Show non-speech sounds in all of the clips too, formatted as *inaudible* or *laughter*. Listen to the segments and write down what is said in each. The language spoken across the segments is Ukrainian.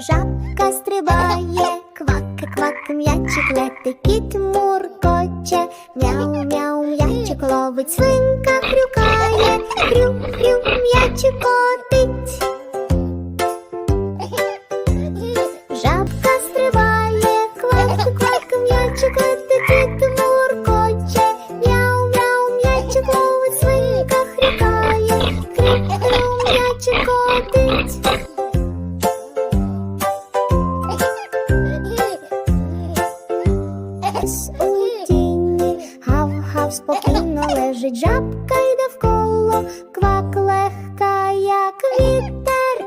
Жабка стрибає, квак, квак, м'ячик летить, кіт муркоче, мяу, мяу, м'ячик ловить, свинка хрюкає, хрю, хрю, м'ячик котить. Пес у тіні, гав-гав спокійно лежить жабка й довкола, квак легка, як вітер.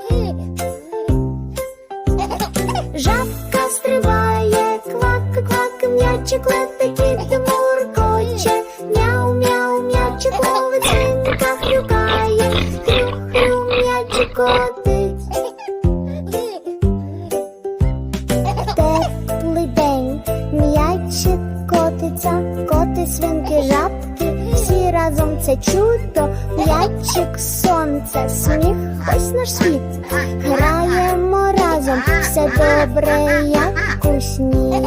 Жабка стрибає, квак, квак, м'ячик летить, кіт муркоче, мяу, мяу, м'ячик ловить, хрюкає, хрю, хрю. м'ячик, котиться, коти, свинки, жабки, всі разом це чудо, м'ячик, сонце, сміх, ось наш світ. Граємо разом, все добре, як у сні.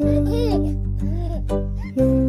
Mm-hmm. *laughs*